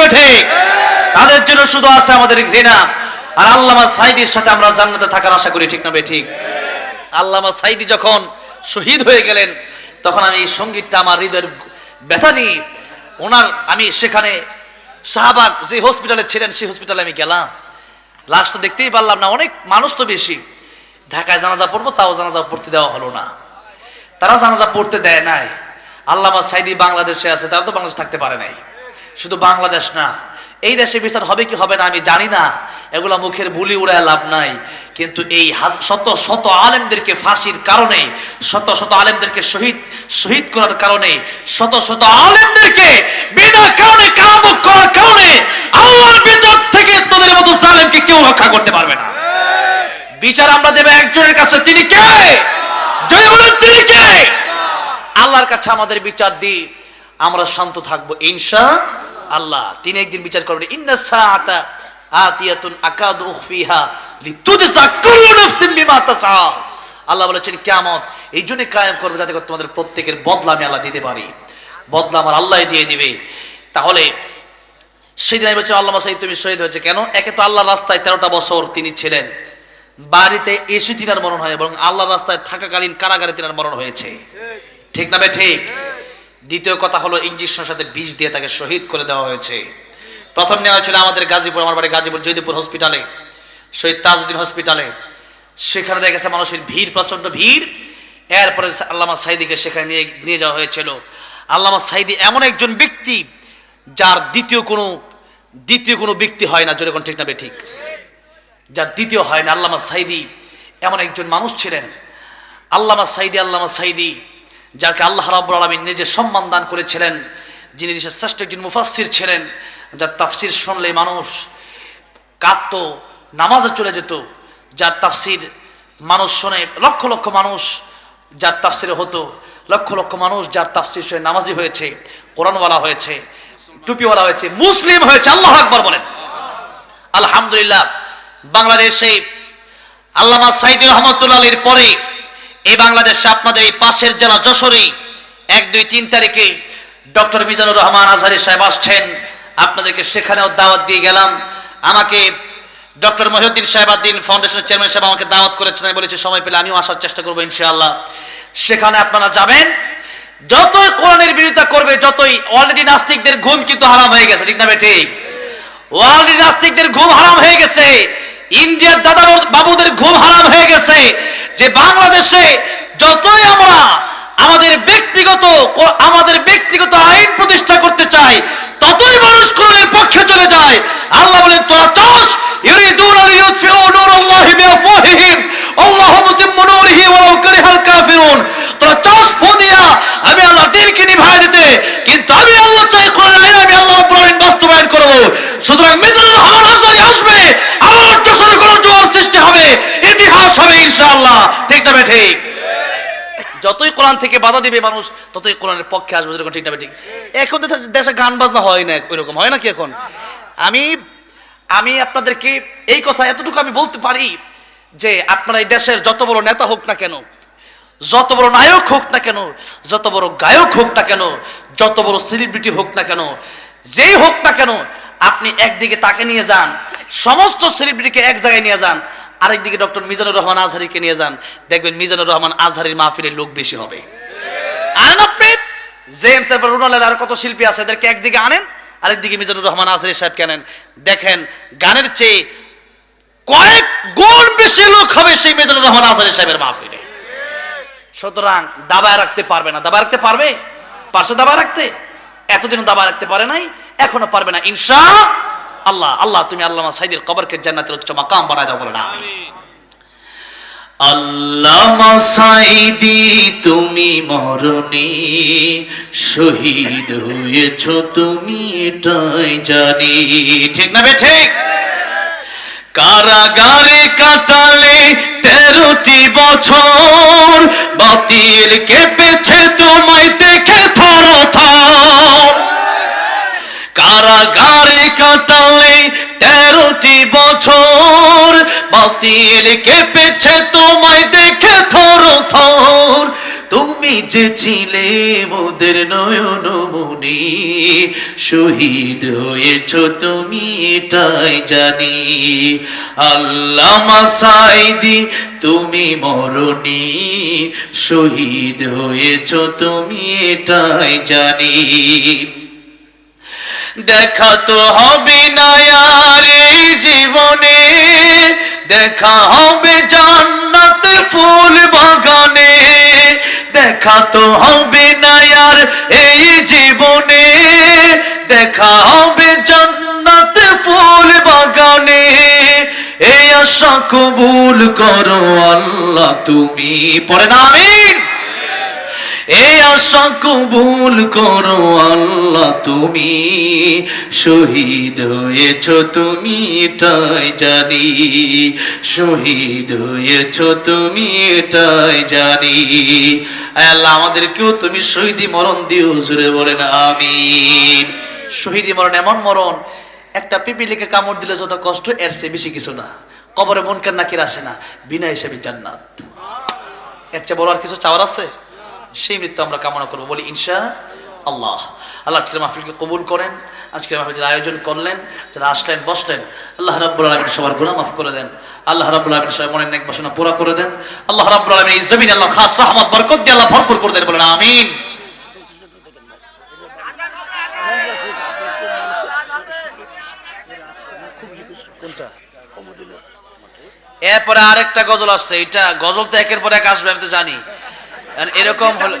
না ঠিক তাদের জন্য শুধু আছে আমাদের ঘৃণা। আর আল্লামা সাইদির সাথে আমরা জান্নাতে থাকার আশা করি, ঠিক না ঠিক? আল্লামা সাইদি যখন শহীদ হয়ে গেলেন, তখন আমি এই সঙ্গীতটা আমার হৃদয়ের ব্যথা নিয়ে ওনার, আমি সেখানে শাহবাগ যে হসপিটালে ছিলেন, সেই হসপিটালে আমি গেলাম। লাশ তো দেখতেই পারলাম না, অনেক মানুষ তো বেশি। ঢাকায় জানাজা পড়ব, তাও জানাজা পড়তে দেওয়া হলো না। তারা জানাজা পড়তে দেয় নাই। আল্লামা সাইদি বাংলাদেশে আছে, তারা তো বাংলাদেশ থাকতে পারে নাই। শুধু বাংলাদেশ না, এই দেশে বিচার হবে কি হবে না আমি জানি না, এগুলা মুখের বুলি উড়ায় লাভ নাই। কিন্তু এই শত শত আলেমদেরকে ফাঁসির কারণে, শত শত আলেমদেরকে শহীদ শহীদ করার কারণে, শত শত আলেমদেরকে বিনা কারণে, কারামুখ করার কারণে, আল্লাহর বিচার থেকে তোদের মতো জালেমকে কেউ রক্ষা করতে পারবে না। বিচার আমরা দেবে একজনের কাছে, তিনি কে? জয় বলেন, তিনি কে? আল্লাহর কাছে আমাদের বিচার দিই, আমরা শান্ত থাকব ইনশা আল্লাহ তিনি একদিন বিচার করবেন, ইন্না সাআতা আতিয়াতুন আকাদু উখফিহা লিতুজজা কুল্লু নাফসিন বিমা তাসআ। আল্লাহ বলেছেন, কিয়ামত, এই জন্য কায়েম করবে যাতে তোমাদের প্রত্যেকের বদলা আমি আল্লাহ দিতে পারি। বদলা আমার আল্লাহ দিয়ে দিবে। তাহলে সেদিন আমি বলছি আল্লাহ সাইদ তুমি শহীদ হয়েছে। কেন? একে তো আল্লাহ রাস্তায় তেরোটা বছর তিনি ছিলেন। বাড়িতে এসে তিনার মরণ হয় এবং আল্লাহ রাস্তায় থাকাকালীন কারাগারে তিনার মরণ হয়েছে। ঠিক না ঠিক? দ্বিতীয় কথা হলো ইঞ্জেকশনের সাথে বিষ দিয়ে তাকে শহীদ করে দেওয়া হয়েছে। প্রথম নেওয়া হয়েছিল আমাদের গাজীপুর, আমার বাড়ি গাজীপুর জয়দীপুর হসপিটালে শহীদ তাজউদ্দিন হসপিটালে সেখানে দেখা গেছে মানুষের ভিড় প্রচণ্ড ভিড়। এরপরে আল্লামা সাইদিকে সেখানে নিয়ে নিয়ে যাওয়া হয়েছিল। আল্লামা সাইদি এমন একজন ব্যক্তি, যার দ্বিতীয় কোনো দ্বিতীয় কোনো ব্যক্তি হয় না যেরকম ঠিক না ঠিক? যার দ্বিতীয় হয় না, আল্লামা সাইদি এমন একজন মানুষ ছিলেন। আল্লামা সাইদি আল্লামা সাইদি যাকে আল্লাহ রাব্বুল আলামিন নিজে সম্মান দান করেছিলেন, যিনি দেশের শ্রেষ্ঠ একজন মুফাসসির ছিলেন, যার তাফসির শুনলে মানুষ কাঁদত, নামাজে চলে যেত, যার তাফসির মানুষ শুনে লক্ষ লক্ষ মানুষ যার তাফসিরে হতো, লক্ষ লক্ষ মানুষ যার তাফসির শুনে নামাজি হয়েছে, কোরআনওয়ালা হয়েছে, টুপিওয়ালা হয়েছে, মুসলিম হয়েছে, আল্লাহ আকবর বলেন। আলহামদুলিল্লাহ, বাংলাদেশে আল্লামা সাইদি রহমতুল্লাহ পরে এই বাংলাদেশে আপনাদের এই পাশের জেলা যশোরে এক, দুই, তিন তারিখে ডক্টর মিজানুর রহমান আজহারি সাহেব আসছেন। আপনাদেরকে সেখানেও দাওয়াত দিয়ে গেলাম। আমাকে ডক্টর মহিউদ্দিন সাহেবাদ্দিন ফাউন্ডেশনের চেয়ারম্যান সাহেব আমাকে দাওয়াত করেছেন, আমি বলেছি সময় পেলে আমিও আসার চেষ্টা করব ইনশাআল্লাহ। সেখানে আপনারা যাবেন। যতই কোরআনের বিরোধিতা করবে, যতই অলরেডি নাস্তিকদের ঘুম কিন্তু হারাম হয়ে গেছে, ঠিক না ঠিক। ওয়ার্ল্ড নাস্তিকদের ঘুম হারাম হয়ে গেছে। ইন্ডিয়ার দাদা বাবুদের ঘুম হারাম হয়ে গেছে। যে বাংলাদেশে যতই আমরা আমাদের ব্যক্তিগত আমাদের ব্যক্তিগত আইন প্রতিষ্ঠা করতে চাই, ততই মানুষ কোরআনের পক্ষে চলে যায়। আল্লাহ বলেন, তোরা চাস? ইউরিদুন আল লিইউতফিউ নূরাল্লাহি বিআফওয়াহিহিম। আল্লাহু মুতিম্মু নূরিহি ওয়ালাউ কারিহাল কাফিরুন। তোরা চাস ফদিয়া? আমি আল্লাহ দিনকে নিভায় দিতে, কিন্তু আমি আল্লাহ চাই কোরআন আইন, আমি আল্লাহ রাব্বুল আলামিন বাস্তবায়ন করব। সুতরাং মিজানুর রহমান আজহারি আসবে আবার যশোরে কোনো জোয়ার সৃষ্টি হবে ইতিহাস হবে ইনশাআল্লাহ। ঠিক না ঠিক? যতই কোরআন থেকে বাধা দিবে মানুষ, ততই কোরআনের পক্ষে আসবে যেরকম ঠিক না ঠিক? এখন তো দেশে গান বাজনা হয় না, ওইরকম হয় না কি এখন? আমি আমি আপনাদেরকে এই কথা এতটুকু আমি বলতে পারি যে আপনারা এই দেশের যত বড় নেতা হোক না কেন, যত বড় নায়ক হোক না কেন, যত বড় গায়ক হোক না কেন, যত বড় সেলিব্রিটি হোক না কেন, যেই হোক না কেন, আপনি একদিকে তাকে নিয়ে যান, সমস্ত সেলিব্রিটিকে এক জায়গায় নিয়ে যান আরেকদিকে ডক্টর মিজানুর রহমান আজহারিকে নিয়ে যান। দেখবেন মিজানুর রহমান আজহারির মাহফিলের লোক বেশি হবে। জেমস এবার রোনাল্ড আর কত শিল্পী আছে? এদেরকে একদিকে আনেন, আরেকদিকে মিজানুর রহমান আজহারি সাহেবকে আনেন। দেখেন, গানের চেয়ে কয়েক গুণ বেশি লোক হবে সেই মিজানুর রহমান আজহারি সাহেবের মাহফিলে। সুতরাং দাবায় রাখতে পারবে না। দাবায় রাখতে পারবে? পাশে দাবায় রাখতে? এতদিন দাবায় রাখতে পারে নাই, এখনও পারবে না। ইনশা আল্লাহ আল্লাহ, তুমি আল্লামা সাইদের কবরকে জান্নাতের উচ্চ মাকাম বানায় দাও বলে না। আল্লামা সাইদি, তুমি মরণে শহীদ হয়েছ, তুমি এটাই জানি। ঠিক না বে ঠিক? কারাগারে বাতিল কেঁপেছে, তোমায় দেখে থর থর। তুমি যে মোদের নয়ন মনি শহীদ হয়েছ তুমি এটাই জানি। আল্লামা সাইদি তুমি মরণি, শহীদ হয়েছ তুমি এটাই জানি। দেখা তো হবে না আর এই জীবনে। দেখা হবে জান্নাতে ফুল বাগানে, দেখা তো হবে না আর এই জীবনে, দেখা হবে জান্নাতে ফুল বাগানে। এই আশা কবুল করো আল্লাহ তুমি, পড়ে না, আমিন। এ আশা কবুল করো আল্লাহ, তুমি শহীদ হয়েছ, তুমি জানি। শহীদ হয়েছ, তুমি এটাই জানি। আল্লাহ আমাদেরকেও তুমি শহীদি মরণ দিও জুড়ে বলেন, আমিন। শহীদি মরণ এমন মরণ, একটা পিপিলিকে কামড় দিলে যত কষ্ট, এর চেয়ে বেশি কিছু না। কবরে মনকার নাকির আসে না? বিনা হিসেবে জান্নাত। এর চেয়ে বড় আর কিছু চাওয়ার আছে? সেই মৃত্যু আমরা কামনা করব। বলি, ইনশা আল্লাহ। আল্লাহ আজকের মাহফিলকে কবুল করেন। আজকের মাহফিল আয়োজন করলেন, যারা আসলেন, বসলেন, আল্লাহ রাব্বুল আলামিন সবার গুনাহ মাফ করে দেন। আল্লাহ রাব্বুল আলামিন সবার মনের নেক বাসনা পুরা করে দেন। আল্লাহ রাব্বুল আলামিন এই জমিনে আল্লাহ খাস রহমত, বরকত দিয়ে আল্লাহ ভরপুর করে দেন। বলেন, আমিন। এরপরে আরেকটা গজল আসছে। এটা গজল তো একের পর এক আসবে, আমি তো জানি। এরকম হলো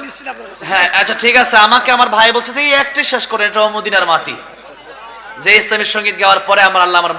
হ্যাঁ আচ্ছা ঠিক আছে, আমাকে আমার ভাই বলছে যে, এই একটি শেষ করে, এটা মদিনার মাটি। যে ইসলামী সংগীত গাওয়ার পরে আমার আল্লাহ আমার